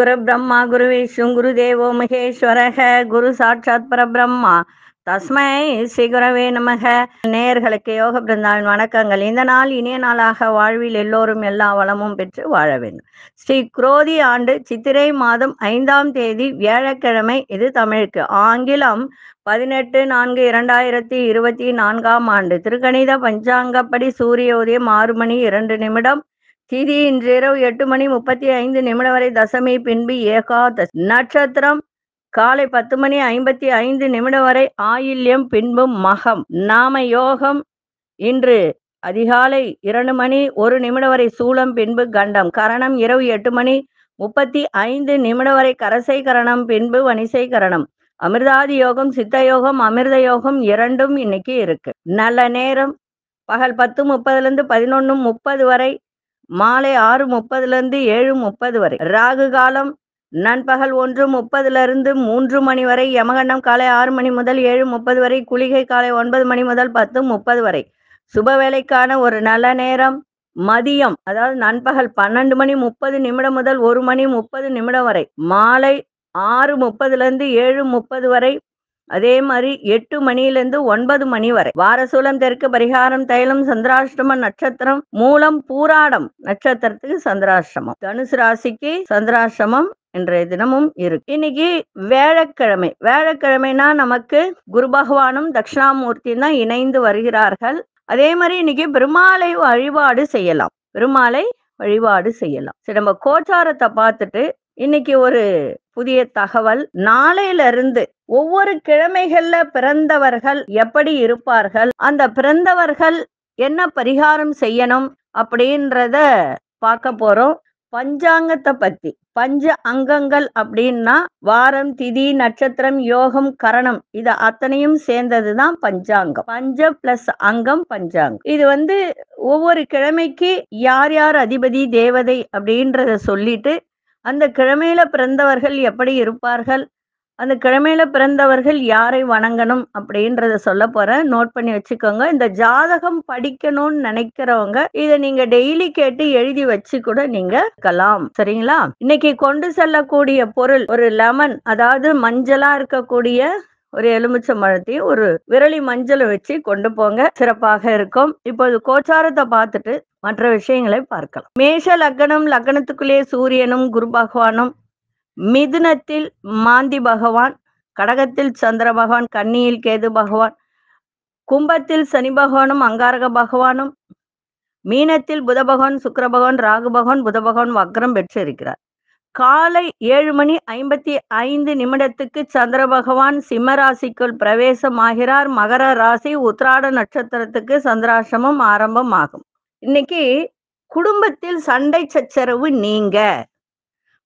குரு பிரம்மா குரு விஷ்ணு குரு தேவோ மகேஸ்வரக குரு சாட்சாத் பரபிரம்மா. தஸ்மை ஸ்ரீ குரவே நமக. நேயர்களுக்கு யோக பிருந்தாவின் வணக்கங்கள். இந்த நாள் இனிய நாளாக வாழ்வில் எல்லோரும் எல்லா வளமும் பெற்று வாழ வேண்டும். ஸ்ரீ குரோதி ஆண்டு சித்திரை மாதம் ஐந்தாம் தேதி வியாழக்கிழமை. இது தமிழுக்கு. ஆங்கிலம் பதினெட்டு நான்கு இரண்டாயிரத்தி இருபத்தி நான்காம் ஆண்டு. திருக்கணித பஞ்சாங்கப்படி சூரிய உதயம் ஆறு மணி இரண்டு நிமிடம். திதி இன்றிரவு எட்டு மணி முப்பத்தி ஐந்து நிமிடம் வரை தசமி பின்பு ஏகாதசி. நட்சத்திரம் காலை பத்து மணி ஐம்பத்தி ஐந்து நிமிடம் வரை ஆயில்யம் பின்பு மகம். நாம யோகம் இன்று அதிகாலை இரண்டு மணி ஒரு நிமிடம் வரை சூளம் பின்பு கண்டம். கரணம் இரவு எட்டு மணி முப்பத்தி ஐந்து நிமிடம் வரை கரசை கரணம் பின்பு வனிசை கரணம். அமிர்தாதி யோகம் சித்த யோகம் அமிர்த யோகம் இரண்டும் இன்னைக்கு இருக்கு. நல்ல நேரம். பகல் பத்து முப்பதுல இருந்து பதினொன்னு முப்பது வரை மாலை ஆறு முப்பதுல இருந்து ஏழு முப்பது வரை. ராகு காலம் நண்பகல் ஒன்று முப்பதுல இருந்து மூன்று மணி வரை. யமகண்டம் காலை ஆறு மணி முதல் ஏழு முப்பது வரை. குளிகை காலை ஒன்பது மணி முதல் பத்து முப்பது வரை. சுப வேலைக்கான ஒரு நல்ல நேரம். மதியம் அதாவது நண்பகல் பன்னெண்டு மணி முப்பது நிமிடம் முதல் ஒரு மணி முப்பது நிமிடம் வரை. மாலை ஆறு முப்பதுல இருந்து ஏழு முப்பது வரை. அதே மாதிரி எட்டு மணியிலிருந்து ஒன்பது மணி வரை. வாரசூலம் தெற்கு பரிகாரம் தைலம் சந்திராஷ்டம நட்சத்திரம் மூலம் பூராடம் நட்சத்திரத்துக்கு சந்திராஷ்டமம். தனுசு ராசிக்கு சந்திராஷ்டமம் இன்றைய தினமும் இருக்கு. இன்னைக்கு வேழக்கிழமை. வேழக்கிழமைனா நமக்கு குரு பகவானும் தட்சிணாமூர்த்தியும் தான் இணைந்து வருகிறார்கள். அதே மாதிரி இன்னைக்கு பெருமாளை வழிபாடு செய்யலாம். பெருமாளை வழிபாடு செய்யலாம். சரி நம்ம கோச்சாரத்தை பார்த்துட்டு இன்னைக்கு ஒரு புதிய தகவல். நாளையில இருந்து ஒவ்வொரு கிழமைகள்ல பிறந்தவர்கள் எப்படி இருப்பார்கள்? அந்த பிறந்தவர்கள் என்ன பரிகாரம் செய்யணும் அப்படின்றத பார்க்க போறோம். பஞ்சாங்கத்தை பத்தி. பஞ்ச அங்கங்கள் அப்படின்னா வாரம் திதி நட்சத்திரம் யோகம் கரணம். இது அத்தனையும் சேர்ந்ததுதான் பஞ்சாங்கம். பஞ்ச பிளஸ் அங்கம் பஞ்சாங்கம். இது வந்து ஒவ்வொரு கிழமைக்கு யார் யார் அதிபதி தேவதை அப்படின்றத சொல்லிட்டு அந்த கிழமையில பிறந்தவர்கள் எப்படி இருப்பார்கள்? அந்த கிழமையில பிறந்தவர்கள் யாரை வணங்கணும் அப்படின்றத சொல்ல போறேன். நோட் பண்ணி வச்சுக்கோங்க. இந்த ஜாதகம் படிக்கணும்னு நினைக்கிறவங்க இதை நீங்க டெய்லி கேட்டு எழுதி வச்சு கூட நீங்க இருக்கலாம் சரிங்களா? இன்னைக்கு கொண்டு செல்லக்கூடிய பொருள் ஒரு லெமன் அதாவது மஞ்சளா இருக்கக்கூடிய ஒரு எலுமிச்சம்பழத்தையும் ஒரு விரலி மஞ்சளை வச்சு கொண்டு போங்க. சிறப்பாக இருக்கும். இப்போது கோச்சாரத்தை பார்த்துட்டு மற்ற விஷயங்களை பார்க்கலாம். மேஷ லக்னம் லக்னத்துக்குள்ளே சூரியனும் குரு பகவானும் மிதுனத்தில் மாந்தி பகவான் கடகத்தில் சந்திர பகவான் கன்னியில் கேது பகவான் கும்பத்தில் சனி பகவானும் அங்காரக பகவானும் மீனத்தில் புத பகவான் சுக்கர பகவான் ராகு பகவான் புத பகவான் வக்ரம் பெற்றிருக்கிறார். காலை ஏழு மணி ஐம்பத்தி ஐந்து நிமிடத்துக்கு சந்திர பகவான் சிம்ம ராசிக்குள் பிரவேசமாகிறார். மகர ராசி உத்ராட நட்சத்திரத்துக்கு சந்திராசிரமம் ஆரம்பம் ஆகும் இன்னைக்கு குடும்பத்தில் சண்டை சச்சரவு நீங்க.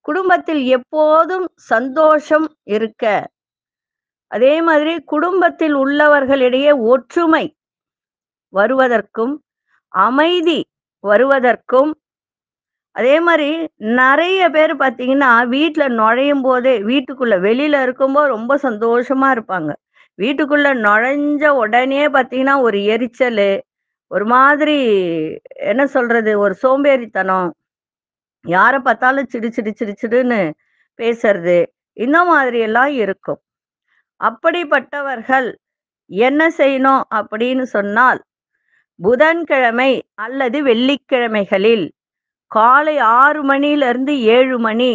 குடும்பத்தில் எப்போதும் சந்தோஷம் இருக்க. அதே மாதிரி குடும்பத்தில் உள்ளவர்களிடையே ஒற்றுமை வருவதற்கும் அமைதி வருவதற்கும். அதே மாதிரி நிறைய பேர் பார்த்தீங்கன்னா வீட்டில் நுழையும் போதே வீட்டுக்குள்ள வெளியில இருக்கும்போது ரொம்ப சந்தோஷமா இருப்பாங்க. வீட்டுக்குள்ள நுழைஞ்ச உடனே பார்த்தீங்கன்னா ஒரு எரிச்சல் ஒரு மாதிரி என்ன சொல்றது ஒரு சோம்பேறித்தனம். யாரை பார்த்தாலும் சிடு சிடு சிடு சிடுன்னு பேசுறது இந்த மாதிரி எல்லாம் இருக்கும். அப்படிப்பட்டவர்கள் என்ன செய்யணும் அப்படின்னு சொன்னால் புதன்கிழமை அல்லது வெள்ளிக்கிழமைகளில் காலை ஆறு மணியிலிருந்து ஏழு மணி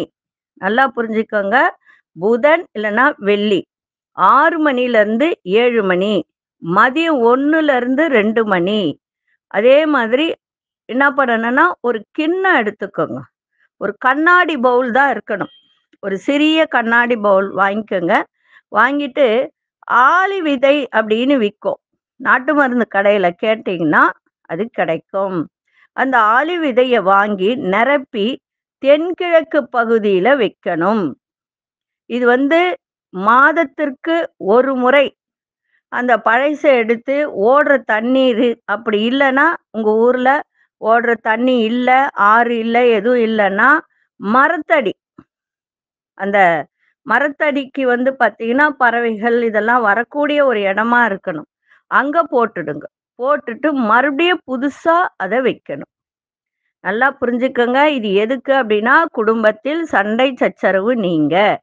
நல்லா புரிஞ்சுக்கோங்க புதன் இல்லைன்னா வெள்ளி ஆறு மணிலேருந்து ஏழு மணி மதியம் ஒன்றுலேருந்து இருந்து ரெண்டு மணி அதே மாதிரி என்ன பண்ணணும்னா ஒரு கிண்ணம் எடுத்துக்கோங்க. ஒரு கண்ணாடி பவுல் தான் இருக்கணும். ஒரு சிறிய கண்ணாடி பவுல் வாங்கிக்கோங்க. வாங்கிட்டு ஆளி விதை அப்படின்னு விற்கும் நாட்டு மருந்து கடையில் கேட்டிங்கன்னா அது கிடைக்கும். அந்த ஆளி விதையை வாங்கி நிரப்பி தென்கிழக்கு பகுதியில் வைக்கணும். இது வந்து மாதத்திற்கு ஒரு முறை அந்த பழசை எடுத்து ஓடுற தண்ணீர் அப்படி இல்லைன்னா உங்கள் ஊரில் ஓடுற தண்ணி இல்லை ஆறு இல்லை எதுவும் இல்லைன்னா மரத்தடி. அந்த மரத்தடிக்கு வந்து பார்த்தீங்கன்னா பறவைகள் இதெல்லாம் வரக்கூடிய ஒரு இடமா இருக்கணும். அங்கே போட்டுடுங்க. போட்டுட்டு மறுபடியும் புதுசாக அதை வைக்கணும். நல்லா புரிஞ்சுக்கங்க. இது எதுக்கு அப்படின்னா குடும்பத்தில் சண்டை சச்சரவு நீங்கள்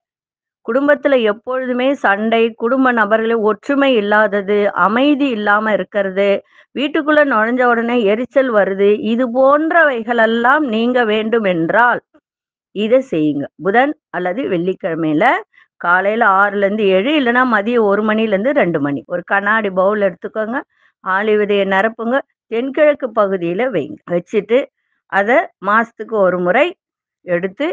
குடும்பத்துல எப்பொழுதுமே சண்டை குடும்ப நபர்களே ஒற்றுமை இல்லாதது அமைதி இல்லாம இருக்கிறது வீட்டுக்குள்ள நுழைஞ்ச உடனே எரிச்சல் வருது இது போன்றவைகளெல்லாம் நீங்க வேண்டும் என்றால் இதை செய்யுங்க. புதன் அல்லது வெள்ளிக்கிழமையில காலையில ஆறுல இருந்து ஏழு இல்லைன்னா மதியம் ஒரு மணில இருந்து ரெண்டு மணி. ஒரு கண்ணாடி பவுல் எடுத்துக்கோங்க ஆளி விதையை நிரப்புங்க தென்கிழக்கு பகுதியில வைங்க. வச்சுட்டு அதை மாசத்துக்கு ஒரு முறை எடுத்து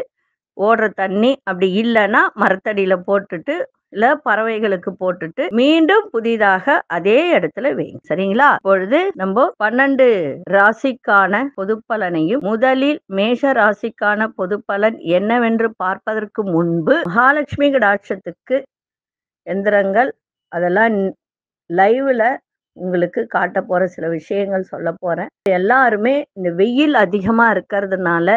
ஓடுற தண்ணி அப்படி இல்லைன்னா மரத்தடியில போட்டுட்டு இல்ல பறவைகளுக்கு போட்டுட்டு மீண்டும் புதிதாக அதே இடத்துல வைங்க. சரிங்களா? இப்பொழுது நம்ம பன்னெண்டு ராசிக்கான பொதுப்பலனையும் முதலில் மேஷ ராசிக்கான பொதுப்பலன் என்னவென்று பார்ப்பதற்கு முன்பு மகாலட்சுமி கடாட்சத்துக்கு எந்திரங்கள் அதெல்லாம் லைவ்ல உங்களுக்கு காட்ட போற சில விஷயங்கள் சொல்ல போறேன் எல்லாருமே இந்த வெயில் அதிகமா இருக்கிறதுனால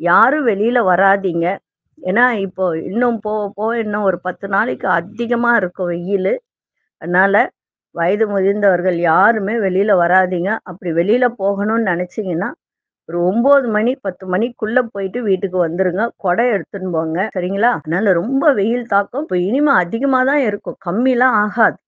யாரும் வெளியில வராதீங்க. ஏன்னா இப்போ இன்னும் போக போக இன்னும் ஒரு பத்து நாளைக்கு அதிகமா இருக்கும் வெயில். அதனால வயது முதிர்ந்தவர்கள் யாருமே வெளியில வராதீங்க. அப்படி வெளியில போகணும்னு நினைச்சீங்கன்னா ஒரு ஒன்பது மணி பத்து மணிக்குள்ள போயிட்டு வீட்டுக்கு வந்துருங்க. கொடை எடுத்துன்னு போங்க. சரிங்களா? அதனால ரொம்ப வெயில் தாக்கம். இப்போ இனிமே அதிகமாக தான் இருக்கும். கம்மிலாம் ஆகாது.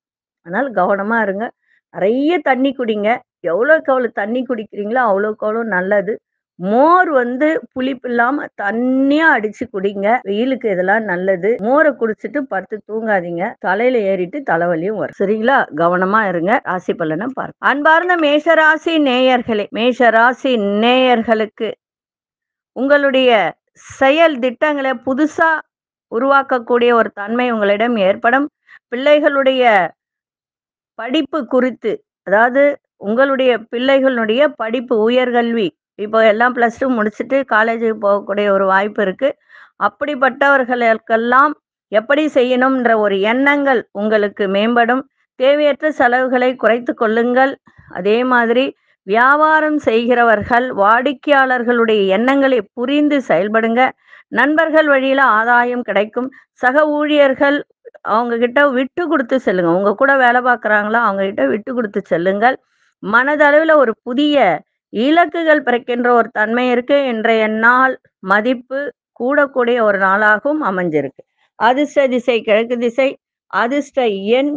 அதனால கவனமா இருங்க. நிறைய தண்ணி குடிங்க. எவ்வளோக்கு எவ்வளோ தண்ணி குடிக்கிறீங்களோ அவ்வளோக்கு அவ்வளோ நல்லது. மோர் வந்து புளிப்பு இல்லாம தண்ணியா அடிச்சு குடிங்க. வெயிலுக்கு இதெல்லாம் நல்லது. மோரை குடிச்சிட்டு படுத்து தூங்காதீங்க. தலையில ஏறிட்டு தலைவலியும் வரும். சரிங்களா? கவனமா இருங்க. ராசி பலனை பாருங்க. அன்பார்ந்த மேஷராசி நேயர்களே மேஷராசி நேயர்களுக்கு உங்களுடைய செயல் திட்டங்களை புதுசா உருவாக்கக்கூடிய ஒரு தன்மை உங்களிடம் ஏற்படும். பிள்ளைகளுடைய படிப்பு குறித்து அதாவது உங்களுடைய பிள்ளைகளுடைய படிப்பு உயர்கல்வி இப்போ எல்லாம் ப்ளஸ் டூ முடிச்சுட்டு காலேஜுக்கு போகக்கூடிய ஒரு வாய்ப்பு இருக்குது அப்படிப்பட்டவர்களுக்கெல்லாம் எப்படி செய்யணும்ன்ற ஒரு எண்ணங்கள் உங்களுக்கு மேம்படும். தேவையற்ற செலவுகளை குறைத்து கொள்ளுங்கள். அதே மாதிரி வியாபாரம் செய்கிறவர்கள் வாடிக்கையாளர்களுடைய எண்ணங்களை புரிந்து செயல்படுங்க. நண்பர்கள் வழியில ஆதாயம் கிடைக்கும். சக ஊழியர்கள் அவங்க கிட்ட விட்டு கொடுத்து செல்லுங்க. உங்க கூட வேலை பார்க்குறாங்களோ அவங்க கிட்ட விட்டு கொடுத்து செல்லுங்கள். மனதளவில் ஒரு புதிய இலக்குகள் பிறக்கின்ற ஒரு தன்மை இருக்கு. இன்றைய நாள் மதிப்பு கூடக்கூடிய ஒரு நாளாகவும் அமைஞ்சிருக்கு. அதிர்ஷ்ட திசை கிழக்கு திசை அதிர்ஷ்ட எண்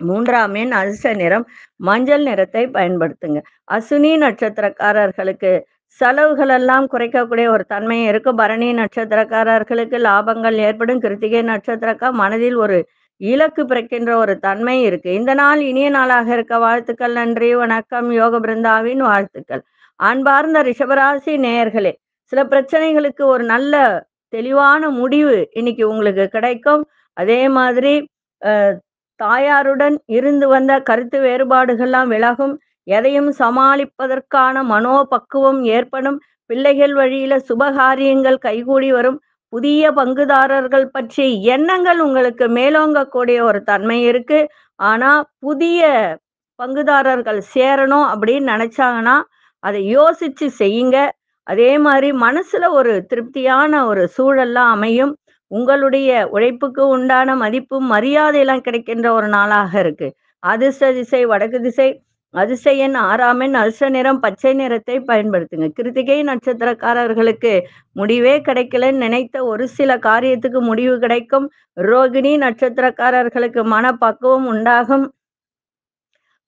மூன்றாம் எண் அதிர்ஷ்ட நிறம் மஞ்சள் நிறத்தை பயன்படுத்துங்க. அசுனி நட்சத்திரக்காரர்களுக்கு செலவுகள் எல்லாம் குறைக்கக்கூடிய ஒரு தன்மை இருக்கும் பரணி நட்சத்திரக்காரர்களுக்கு லாபங்கள் ஏற்படும். கிருத்திகை நட்சத்திரக்கா மனதில் ஒரு இலக்கு பிறக்கின்ற ஒரு தன்மை இருக்கு. இந்த நாள் இனிய நாளாக இருக்க வாழ்த்துக்கள் நன்றி வணக்கம் யோக பிருந்தாவின் வாழ்த்துக்கள். அன்பார்ந்த ரிஷபராசி நேயர்களே சில பிரச்சனைகளுக்கு ஒரு நல்ல தெளிவான முடிவு இன்னைக்கு உங்களுக்கு கிடைக்கும். அதே மாதிரி தாயாருடன் இருந்து வந்த கருத்து வேறுபாடுகள்லாம் விலகும். எதையும் சமாளிப்பதற்கான மனோபக்குவம் ஏற்படும். பிள்ளைகள் வழியில சுபகாரியங்கள் கைகூடி வரும். புதிய பங்குதாரர்கள் பற்றிய எண்ணங்கள் உங்களுக்கு மேலோங்கக்கூடிய ஒரு தன்மை இருக்கு. ஆனா புதிய பங்குதாரர்கள் சேரணும் அப்படின்னு நினைச்சாங்கன்னா அதை யோசிச்சு செய்யுங்க. அதே மாதிரி மனசுல ஒரு திருப்தியான ஒரு சூழல்லாம் அமையும். உங்களுடைய உழைப்புக்கு உண்டான மதிப்பும் மரியாதையெல்லாம் கிடைக்கின்ற ஒரு நாளாக இருக்கு. அதிர்ஷ்ட திசை வடக்கு திசை அதிசயன் ஆறாமன் அல்ச நிறம் பச்சை நிறத்தை பயன்படுத்துங்க. கிருத்திகை நட்சத்திரக்காரர்களுக்கு முடிவே கிடைக்கலன்னு நினைத்த ஒரு சில காரியத்துக்கு முடிவு கிடைக்கும். ரோகிணி நட்சத்திரக்காரர்களுக்கு மனப்பக்குவம் உண்டாகும்.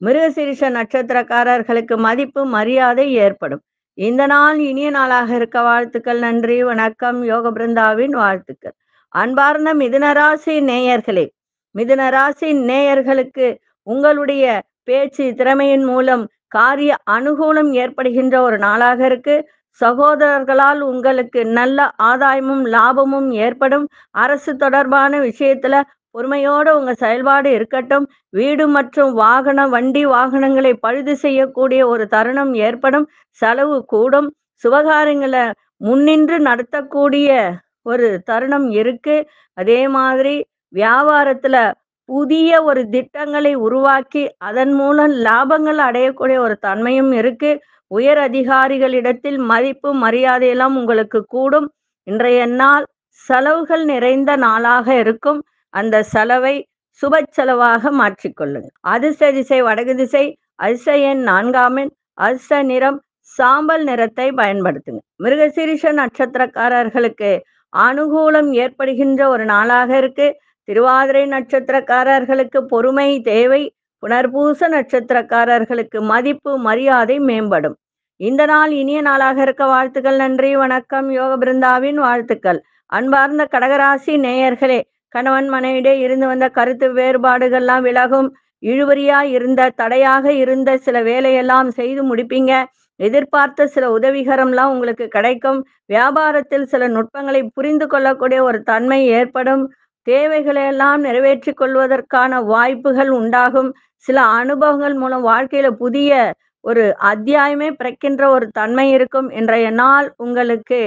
மிருகசிரிஷ நட்சத்திரக்காரர்களுக்கு மதிப்பு மரியாதை ஏற்படும். இந்த நாள் இனிய நாளாக இருக்க வாழ்த்துக்கள் நன்றி வணக்கம் யோக பிருந்தாவின் வாழ்த்துக்கள். அன்பார்ந்த மிதுனராசி நேயர்களே மிதுனராசி நேயர்களுக்கு உங்களுடைய பேச்சு திறமையின் மூலம் காரிய அனுகூலம் ஏற்படுகின்ற ஒரு நாளாக இருக்கு. சகோதரர்களால் உங்களுக்கு நல்ல ஆதாயமும் லாபமும் ஏற்படும். அரசு தொடர்பான விஷயத்துல பொறுமையோட உங்க செயல்பாடு இருக்கட்டும். வீடு மற்றும் வாகன வண்டி வாகனங்களை பழுது செய்யக்கூடிய ஒரு தருணம் ஏற்படும். செலவு கூடும். சுபகாரங்களை முன்னின்று நடத்தக்கூடிய ஒரு தருணம் இருக்கு. அதே மாதிரி வியாபாரத்துல புதிய ஒரு திட்டங்களை உருவாக்கி அதன் மூலம் லாபங்கள் அடையக்கூடிய ஒரு தன்மையும் இருக்கு. உயர் அதிகாரிகளிடத்தில் மதிப்பு மரியாதையெல்லாம் உங்களுக்கு கூடும். இன்றைய நாள் செலவுகள் நிறைந்த நாளாக இருக்கும். அந்த செலவை சுப செலவாக மாற்றிக்கொள்ளுங்கள் அதிர்ஷ்ட திசை வடகு திசை அதிர்ஷ்ட எண் நான்காம் எண் அதிர்ஷ்ட நிறம் சாம்பல் நிறத்தை பயன்படுத்துங்க மிருகசீரிஷ நட்சத்திரக்காரர்களுக்கு அனுகூலம் ஏற்படுகின்ற ஒரு நாளாக இருக்கு. திருவாதிரை நட்சத்திரக்காரர்களுக்கு பொறுமை தேவை. புனர்பூச நட்சத்திரக்காரர்களுக்கு மதிப்பு மரியாதை மேம்படும். இந்த நாள் இனிய நாளாக இருக்க வாழ்த்துக்கள் நன்றி வணக்கம். யோக பிருந்தாவின் வாழ்த்துக்கள். அன்பார்ந்த கடகராசி நேயர்களே கணவன் மனைவிடே இருந்து வந்த கருத்து வேறுபாடுகள்லாம் விலகும். இழுவரியா இருந்த தடையாக இருந்த சில வேலையெல்லாம் செய்து முடிப்பீங்க. எதிர்பார்த்த சில உதவிகரம்லாம் உங்களுக்கு கிடைக்கும். வியாபாரத்தில் சில நுட்பங்களை புரிந்து கொள்ளக்கூடிய ஒரு தன்மை ஏற்படும். தேவைகளை எல்லாம் நிறைவேற்றி கொள்வதற்கான வாய்ப்புகள் உண்டாகும். சில அனுபவங்கள் மூலம் வாழ்க்கையில புதிய ஒரு அத்தியாயமே பிறக்கின்ற ஒரு தன்மை இருக்கும். இன்றைய நாள் உங்களுக்கு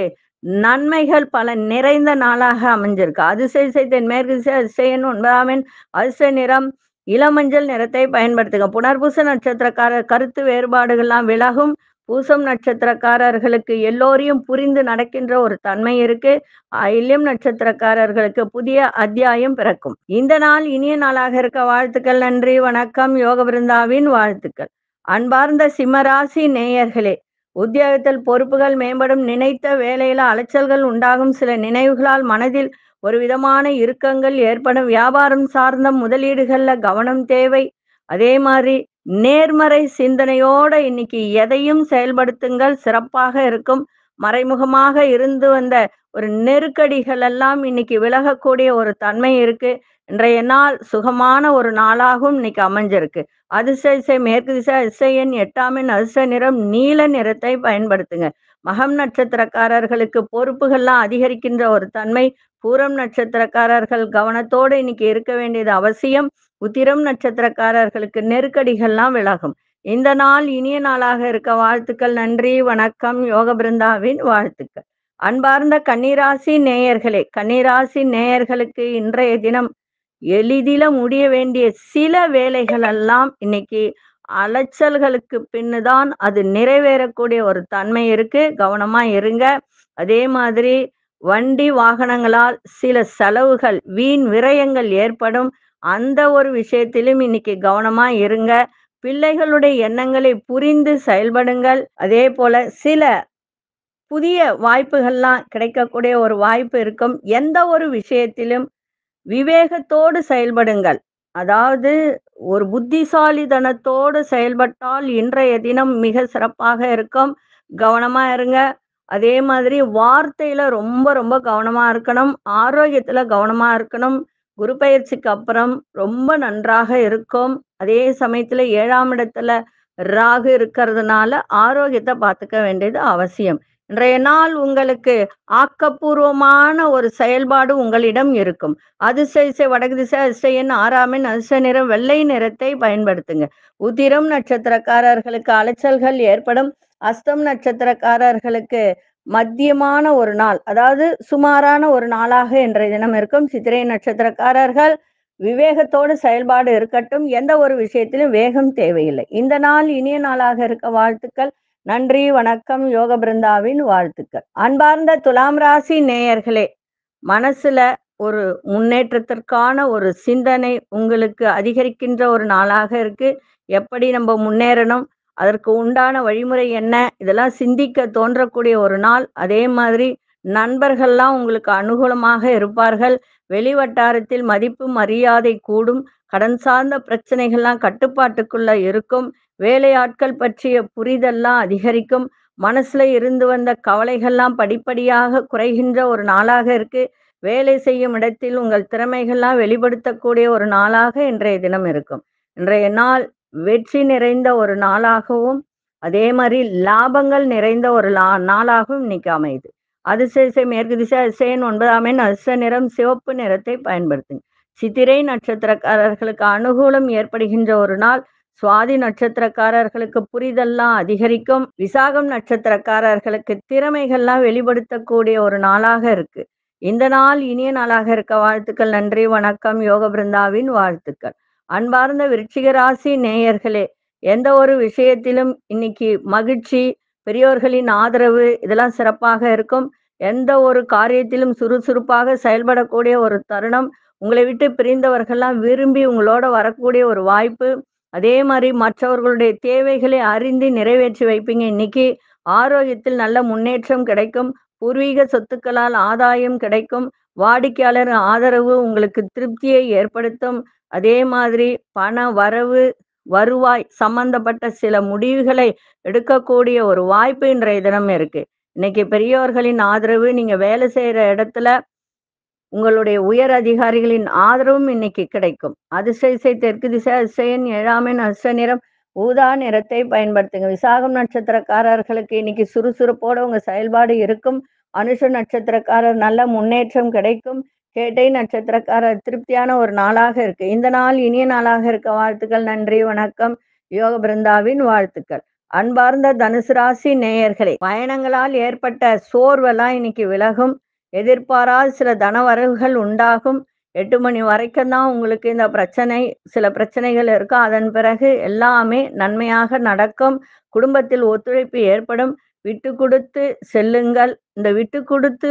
நன்மைகள் பல நிறைந்த நாளாக அமைஞ்சிருக்கு. அதிசய செய்தேன் மேற்கு திசை அதிசயன் ஒன்பதாமின் அதிசய நிறம் இளமஞ்சள் நிறத்தை பயன்படுத்துங்க. புனர்பூச நட்சத்திரக்கார கருத்து வேறுபாடுகள்லாம் விலகும். பூசம் நட்சத்திரக்காரர்களுக்கு எல்லோரையும் புரிந்து நடக்கின்ற ஒரு தன்மை இருக்கு. ஐல்யம் நட்சத்திரக்காரர்களுக்கு புதிய அத்தியாயம் பிறக்கும். இந்த நாள் இனிய நாளாக இருக்க வாழ்த்துக்கள் நன்றி வணக்கம் யோக பிருந்தாவின் வாழ்த்துக்கள். அன்பார்ந்த சிம்மராசி நேயர்களே உத்தியோகத்தில் பொறுப்புகள் மேம்படும். நினைத்த வேலையில அலைச்சல்கள் உண்டாகும். சில நினைவுகளால் மனதில் ஒரு விதமான இறுக்கங்கள் ஏற்படும். வியாபாரம் சார்ந்த முதலீடுகள்ல கவனம் தேவை. அதே மாதிரி நேர்மறை சிந்தனையோட இன்னைக்கு எதையும் செயல்படுத்துங்கள். சிறப்பாக இருக்கும். மறைமுகமாக இருந்து வந்த ஒரு நெருக்கடிகள் எல்லாம் இன்னைக்கு விலகக்கூடிய ஒரு தன்மை இருக்கு. இன்றைய நாள் சுகமான ஒரு நாளாகவும் இன்னைக்கு அமைஞ்சிருக்கு. அதிசய மேற்கு திசை அதிசயன் எட்டாமின் அதிசய நிறம் நீல நிறத்தை பயன்படுத்துங்க. மகம் நட்சத்திரக்காரர்களுக்கு பொறுப்புகள்லாம் அதிகரிக்கின்ற ஒரு தன்மை. பூரம் நட்சத்திரக்காரர்கள் கவனத்தோடு இன்னைக்கு இருக்க வேண்டியது அவசியம். உத்திரம் நட்சத்திரக்காரர்களுக்கு நெருக்கடிகள்லாம் விலகும். இந்த நாள் இனிய நாளாக இருக்க வாழ்த்துக்கள் நன்றி வணக்கம் யோக பிருந்தாவின் வாழ்த்துக்கள். அன்பார்ந்த கன்னிராசி நேயர்களே கன்னிராசி நேயர்களுக்கு இன்றைய தினம் எளிதில முடிய வேண்டிய சில வேலைகள் எல்லாம் இன்னைக்கு அலைச்சல்களுக்கு பின்னுதான் அது நிறைவேறக்கூடிய ஒரு தன்மை இருக்கு. கவனமா இருங்க. அதே மாதிரி வண்டி வாகனங்களால் சில செலவுகள் வீண் விரயங்கள் ஏற்படும். அந்த ஒரு விஷயத்திலும் இன்னைக்கு கவனமா இருங்க. பிள்ளைகளுடைய எண்ணங்களை புரிந்து செயல்படுங்கள். அதே போல சில புதிய வாய்ப்புகள்லாம் கிடைக்கக்கூடிய ஒரு வாய்ப்பு இருக்கும். எந்த ஒரு விஷயத்திலும் விவேகத்தோடு செயல்படுங்கள். அதாவது ஒரு புத்திசாலிதனத்தோடு செயல்பட்டால் இன்றைய தினம் மிக சிறப்பாக இருக்கும். கவனமா இருங்க. அதே மாதிரி வார்த்தையில ரொம்ப ரொம்ப கவனமா இருக்கணும். ஆரோக்கியத்துல கவனமா இருக்கணும். குரு பயிற்சிக்கு அப்புறம் ரொம்ப நன்றாக இருக்கும். அதே சமயத்துல ஏழாம் இடத்துல ராகு இருக்கிறதுனால ஆரோக்கியத்தை பார்த்துக்க வேண்டியது அவசியம். இன்றைய நாள் உங்களுக்கு ஆக்கப்பூர்வமான ஒரு செயல்பாடு உங்களிடம் இருக்கும். அதிசய வடக்கு திசை அதிசயன் ஆறாமின் அதிசய நிறம் வெள்ளை நிறத்தை பயன்படுத்துங்க. உதிரம் நட்சத்திரக்காரர்களுக்கு அலைச்சல்கள் ஏற்படும். அஸ்தம் நட்சத்திரக்காரர்களுக்கு மத்தியமான ஒரு நாள் அதாவது சுமாரான ஒரு நாளாக இன்றைய தினம் இருக்கும். சித்திரை நட்சத்திரக்காரர்கள் விவேகத்தோடு செயல்பாடு இருக்கட்டும். எந்த ஒரு விஷயத்திலும் வேகம் தேவையில்லை. இந்த நாள் இனிய நாளாக இருக்க வாழ்த்துக்கள். நன்றி வணக்கம். யோக பிருந்தாவின் வாழ்த்துக்கள். அன்பார்ந்த துலாம் ராசி நேயர்களே மனசுல ஒரு முன்னேற்றத்திற்கான ஒரு சிந்தனை உங்களுக்கு அதிகரிக்கின்ற ஒரு நாளாக இருக்கு. எப்படி நம்ம முன்னேறணும்? அதற்கு உண்டான வழிமுறை என்ன? இதெல்லாம் சிந்திக்க தோன்றக்கூடிய ஒரு நாள். அதே மாதிரி நண்பர்கள்லாம் உங்களுக்கு அனுகூலமாக இருப்பார்கள். வெளிவட்டாரத்தில் மதிப்பு மரியாதை கூடும். கடன் சார்ந்த பிரச்சனைகள்லாம் கட்டுப்பாட்டுக்குள்ள இருக்கும். வேலையாட்கள் பற்றிய புரிதல்லாம் அதிகரிக்கும். மனசுல இருந்து வந்த கவலைகள்லாம் படிப்படியாக குறைகின்ற ஒரு நாளாக இருக்கு. வேலை செய்யும் இடத்தில் உங்கள் திறமைகள்லாம் வெளிப்படுத்தக்கூடிய ஒரு நாளாக இன்றைய தினம் இருக்கும். இன்றைய நாள் வெற்றி நிறைந்த ஒரு நாளாகவும் அதே மாதிரி லாபங்கள் நிறைந்த ஒரு லா நாளாகவும் இன்னைக்கு அமையுது. அதிசய மேற்கு திசை அதிசயன் ஒன்பதாம் எண் அதிர்ஷ்ட நிறம் சிவப்பு நிறத்தை பயன்படுத்துங்க. சித்திரை நட்சத்திரக்காரர்களுக்கு அனுகூலம் ஏற்படுகின்ற ஒரு நாள் சுவாதி நட்சத்திரக்காரர்களுக்கு புரிதல்லாம் அதிகரிக்கும். விசாகம் நட்சத்திரக்காரர்களுக்கு திறமைகள்லாம் வெளிப்படுத்தக்கூடிய ஒரு நாளாக இருக்கு. இந்த நாள் இனிய நாளாக இருக்க வாழ்த்துக்கள் நன்றி வணக்கம் யோக பிருந்தாவின் வாழ்த்துக்கள். அன்பார்ந்த விருச்சிகராசி நேயர்களே எந்த ஒரு விஷயத்திலும் இன்னைக்கு மகிழ்ச்சி பெரியோர்களின் ஆதரவு இதெல்லாம் சிறப்பாக இருக்கும். எந்த ஒரு காரியத்திலும் சுறுசுறுப்பாக செயல்படக்கூடிய ஒரு தருணம் உங்களை விட்டு பிரிந்தவர்கள்லாம் விரும்பி உங்களோட வரக்கூடிய ஒரு வாய்ப்பு. அதே மாதிரி மற்றவர்களுடைய தேவைகளை அறிந்து நிறைவேற்றி வைப்பீங்க. இன்னைக்கு ஆரோக்கியத்தில் நல்ல முன்னேற்றம் கிடைக்கும். பூர்வீக சொத்துக்களால் ஆதாயம் கிடைக்கும். வாடிக்கையாளர் ஆதரவு உங்களுக்கு திருப்தியை ஏற்படுத்தும். அதே மாதிரி பண வரவு வருவாய் சம்பந்தப்பட்ட சில முடிவுகளை எடுக்கக்கூடிய ஒரு வாய்ப்பு இன்றைய தினம் இருக்கு. இன்னைக்கு பெரியோர்களின் ஆதரவு நீங்க வேலை செய்யற இடத்துல உங்களுடைய உயர் அதிகாரிகளின் ஆதரவும் இன்னைக்கு கிடைக்கும். அதிசய தெற்கு திசை அதிசயன் ஏழாமின் அச நிறம் ஊதா நிறத்தை பயன்படுத்துங்க. விசாகம் நட்சத்திரக்காரர்களுக்கு இன்னைக்கு சுறுசுறுப்போட உங்க செயல்பாடு இருக்கும். அனுஷ நட்சத்திரக்காரர் நல்ல முன்னேற்றம் கிடைக்கும். கேட்டை நட்சத்திரக்காரர் திருப்தியான ஒரு நாளாக இருக்கு. இந்த நாள் இனிய நாளாக இருக்க வாழ்த்துக்கள் நன்றி வணக்கம். யோக பிருந்தாவின் வாழ்த்துக்கள். அன்பார்ந்த தனுசு ராசி நேயர்களே பயணங்களால் ஏற்பட்ட சோர்வெல்லாம் இன்னைக்கு விலகும். எதிர்பாராத சில தனவரவுகள் உண்டாகும். எட்டு மணி வரைக்கும் தான் உங்களுக்கு இந்த பிரச்சனை சில பிரச்சனைகள் இருக்கும். அதன் பிறகு எல்லாமே நன்மையாக நடக்கும். குடும்பத்தில் ஒத்துழைப்பு ஏற்படும். விட்டு கொடுத்து செல்லுங்கள். இந்த விட்டு கொடுத்து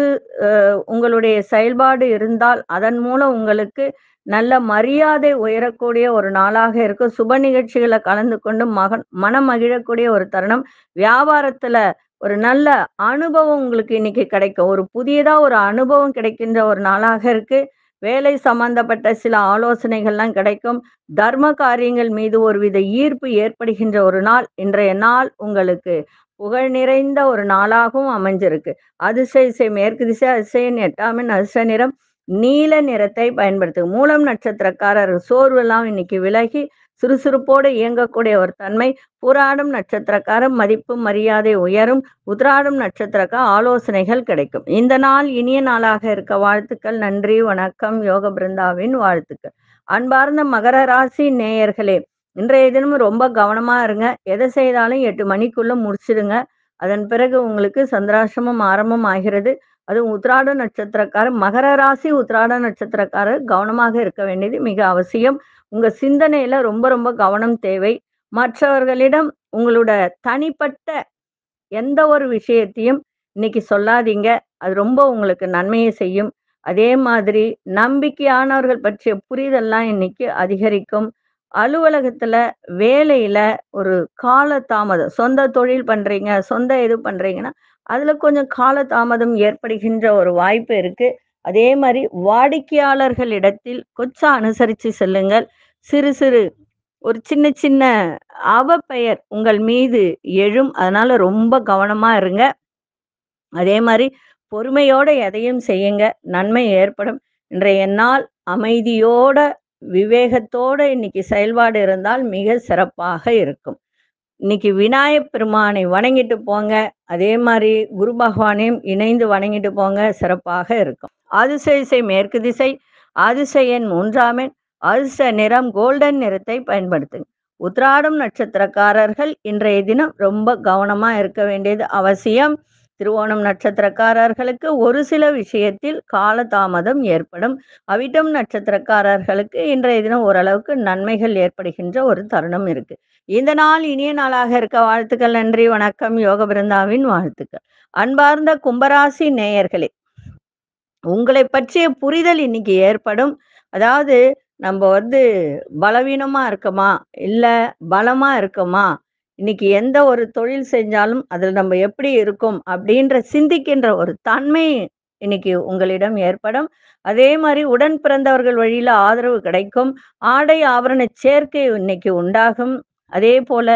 உங்களுடைய செயல்பாடு இருந்தால் அதன் மூலம் உங்களுக்கு நல்ல மரியாதை உயரக்கூடிய ஒரு நாளாக இருக்கும். சுப நிகழ்ச்சிகளை கலந்து கொண்டு மகன் மனம் மகிழக்கூடிய ஒரு தருணம். வியாபாரத்துல ஒரு நல்ல அனுபவம் உங்களுக்கு இன்னைக்கு கிடைக்கும். ஒரு புதியதா ஒரு அனுபவம் கிடைக்கின்ற ஒரு நாளாக இருக்கு. வேலை சம்பந்தப்பட்ட சில ஆலோசனைகள்லாம் கிடைக்கும். தர்ம காரியங்கள் மீது ஒருவித ஈர்ப்பு ஏற்படுகின்ற ஒரு நாள். இன்றைய நாள் உங்களுக்கு புகழ் நிறைந்த ஒரு நாளாகவும் அமைஞ்சிருக்கு. அதிசய இசை மேற்கு திசை அதிசயன் எட்டாமின் அதிர்ஷ்ட நிறம் நீல நிறத்தை பயன்படுத்து மூலம் நட்சத்திரக்காரர் சோர்வெல்லாம் இன்னைக்கு விலகி சுறுசுறுப்போடு இயங்கக்கூடிய ஒரு தன்மை. புராடும் நட்சத்திரக்காரர் மதிப்பு மரியாதை உயரும். உத்ராடம் நட்சத்திரக்கார ஆலோசனைகள் கிடைக்கும். இந்த நாள் இனிய நாளாக இருக்க வாழ்த்துக்கள். நன்றி வணக்கம். யோக பிருந்தாவின் வாழ்த்துக்கள். அன்பார்ந்த மகர ராசி நேயர்களே இன்றைய தினமும் ரொம்ப கவனமா இருங்க. எதை செய்தாலும் எட்டு மணிக்குள்ள முடிச்சிடுங்க. அதன் பிறகு உங்களுக்கு சந்திராசிரமம் ஆரம்பம் ஆகிறது. அதுவும் உத்ராட நட்சத்திரக்காரர் மகர ராசி உத்ராட நட்சத்திரக்காரர் கவனமாக இருக்க வேண்டியது மிக அவசியம். உங்க சிந்தனையில ரொம்ப ரொம்ப கவனம் தேவை. மற்றவர்களிடம் உங்களோட தனிப்பட்ட எந்த ஒரு விஷயத்தையும் இன்னைக்கு சொல்லாதீங்க. அது ரொம்ப உங்களுக்கு நன்மையை செய்யும். அதே மாதிரி நம்பிக்கையானவர்கள் பற்றிய புரிதல்லாம் இன்னைக்கு அதிகரிக்கும். அலுவலகத்துல வேலையில ஒரு கால தாமதம் சொந்த தொழில் பண்றீங்க சொந்த இது பண்றீங்கன்னா அதுல கொஞ்சம் கால தாமதம் ஏற்படுகின்ற ஒரு வாய்ப்பு இருக்கு. அதே மாதிரி வாடிக்கையாளர்களிடத்தில் கொஞ்சம் அனுசரித்து செல்லுங்கள். சிறு சிறு ஒரு சின்ன சின்ன அவப்பெயர் உங்கள் மீது எழும். அதனால ரொம்ப கவனமா இருங்க. அதே மாதிரி பொறுமையோட எதையும் செய்யுங்க. நன்மை ஏற்படும். இன்றைய நாள் அமைதியோட விவேகத்தோடு இன்னைக்கு செயல்பாடு இருந்தால் மிக சிறப்பாக இருக்கும். இன்னைக்கு விநாயகப் பெருமானை வணங்கிட்டு போங்க. அதே மாதிரி குரு பகவானையும் இணைந்து வணங்கிட்டு போங்க. சிறப்பாக இருக்கும். அதிசய மேற்கு திசை அதிசயன் மூன்றாமன் அதிர்ஷ்ட நிறம் கோல்டன் நிறத்தை பயன்படுத்துங்க. உத்ராடம் நட்சத்திரக்காரர்கள் இன்றைய தினம் ரொம்ப கவனமாக இருக்க வேண்டியது அவசியம். திருவோணம் நட்சத்திரக்காரர்களுக்கு ஒரு சில விஷயத்தில் காலதாமதம் ஏற்படும். அவிட்டம் நட்சத்திரக்காரர்களுக்கு இன்றைய தினம் ஓரளவுக்கு நன்மைகள் ஏற்படுகின்ற ஒரு தருணம் இருக்கு. இந்த நாள் இனிய நாளாக இருக்க வாழ்த்துக்கள் நன்றி வணக்கம். யோக பிருந்தாவின் வாழ்த்துக்கள். அன்பார்ந்த கும்பராசி நேயர்களே உங்களை பற்றிய புரிதல் இன்னைக்கு ஏற்படும். அதாவது நம்ம வந்து பலவீனமா இருக்கோமா? இல்ல பலமா இருக்கோமா? இன்னைக்கு எந்த ஒரு தொழில் செஞ்சாலும் அதில் நம்ம எப்படி இருக்கும் அப்படின்ற சிந்திக்கின்ற ஒரு தன்மை இன்னைக்கு உங்களிடம் ஏற்படும். அதே மாதிரி உடன் பிறந்தவர்கள் வழியில ஆதரவு கிடைக்கும். ஆடை ஆபரண சேர்க்கை இன்னைக்கு உண்டாகும். அதே போல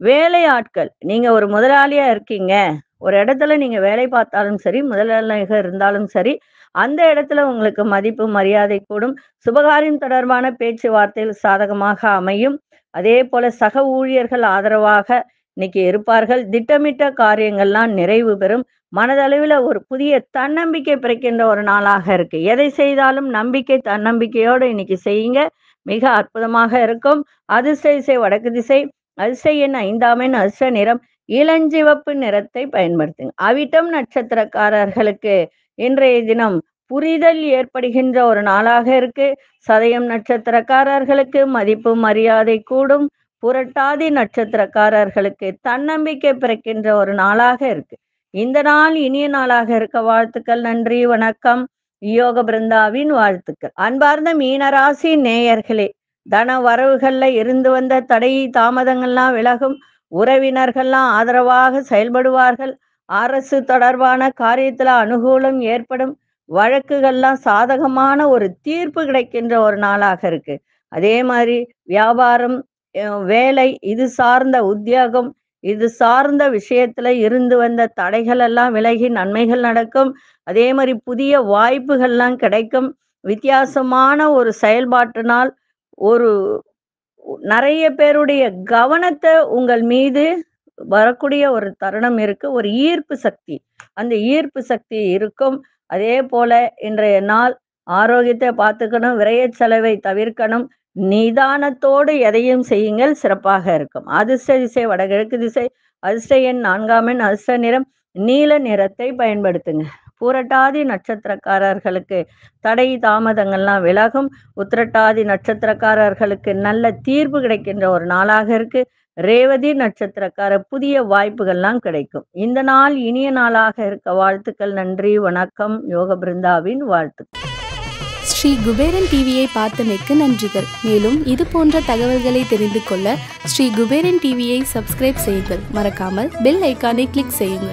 வேலை ஆட்கள் நீங்க ஒரு முதலாளியா இருக்கீங்க. ஒரு இடத்துல நீங்க வேலை பார்த்தாலும் சரி முதலாளியாக இருந்தாலும் சரி அந்த இடத்துல உங்களுக்கு மதிப்பு மரியாதை கூடும். சுபகாரியம் தொடர்பான பேச்சுவார்த்தையில் சாதகமாக அமையும். அதே போல சக ஊழியர்கள் ஆதரவாக இன்னைக்கு இருப்பார்கள். திட்டமிட்ட காரியங்கள்லாம் நிறைவு பெறும். மனதளவில் ஒரு புதிய தன்னம்பிக்கை பிறக்கின்ற ஒரு நாளாக இருக்கு. எதை செய்தாலும் நம்பிக்கை தன்னம்பிக்கையோடு இன்னைக்கு செய்யுங்க. மிக அற்புதமாக இருக்கும். அதிர்ஷ்ட இசை வடக்கு திசை. அதிர்ஷ்ட எண் ஐந்தாமின் அதிர்ஷ்ட நிறம். இளஞ்சிவப்பு நிறத்தை பயன்படுத்துங்க. அவிட்டம் நட்சத்திரக்காரர்களுக்கு இன்றைய தினம் புரிதல் ஏற்படுகின்ற ஒரு நாளாக இருக்கு. சதயம் நட்சத்திரக்காரர்களுக்கு மதிப்பு மரியாதை கூடும். புரட்டாதி நட்சத்திரக்காரர்களுக்கு தன்னம்பிக்கை பிறக்கின்ற ஒரு நாளாக இருக்கு. இந்த நாள் இனிய நாளாக இருக்க வாழ்த்துக்கள் நன்றி வணக்கம். யோக பிருந்தாவின் வாழ்த்துக்கள். அன்பார்ந்த மீனராசி நேயர்களே தன வரவுகள்ல இருந்து வந்த தடை தாமதங்கள்லாம் விலகும். உறவினர்கள்லாம் ஆதரவாக செயல்படுவார்கள். அரசு தொடர்பான காரியத்துல அனுகூலம் ஏற்படும். வழக்குகள்லாம் சாதகமான ஒரு தீர்ப்பு கிடைக்கின்ற ஒரு நாளாக இருக்கு. அதே மாதிரி வியாபாரம் வேலை இது சார்ந்த உத்தியோகம் இது சார்ந்த விஷயத்துல இருந்து வந்த தடைகள் எல்லாம் விலகி நன்மைகள் நடக்கும். அதே மாதிரி புதிய வாய்ப்புகள்லாம் கிடைக்கும். வித்தியாசமான ஒரு செயல்பாட்டினால் ஒரு நிறைய பேருடைய கவனத்தை உங்கள் மீது வரக்கூடிய ஒரு தருணம் இருக்கு. ஒரு ஈர்ப்பு சக்தி. அந்த ஈர்ப்பு சக்தி இருக்கும். அதே போல இன்றைய நாள் ஆரோக்கியத்தை பார்த்துக்கணும் விரைய செலவை தவிர்க்கணும். நிதானத்தோடு எதையும் செய்யுங்கள் சிறப்பாக இருக்கும். அதிர்ஷ்ட திசை வடகிழக்கு திசை அதிர்ஷ்ட எண் நான்காம் எண் அதிர்ஷ்ட நிறம் நீல நிறத்தை பயன்படுத்துங்க. பூரட்டாதி நட்சத்திரக்காரர்களுக்கு தடை தாமதங்கள்லாம் விலகும். உத்திரட்டாதி நட்சத்திரக்காரர்களுக்கு நல்ல தீர்ப்பு கிடைக்கின்ற ஒரு நாளாக இருக்கு. ரேவதி நட்சத்திரக்கார புதிய வாய்ப்புகள்லாம் கிடைக்கும். இந்த நாள் இனிய நாளாக இருக்க வாழ்த்துக்கள் நன்றி வணக்கம். யோக பிருந்தாவின் வாழ்த்துக்கள். ஸ்ரீ குபேரன் டிவியை பார்த்தமைக்கு நன்றிகள். மேலும் இது போன்ற தகவல்களை தெரிந்து கொள்ள ஸ்ரீ குபேரன் டிவியை சப்ஸ்கிரைப் செய்யுங்கள். மறக்காமல் பெல் ஐக்கானை கிளிக் செய்யுங்கள்.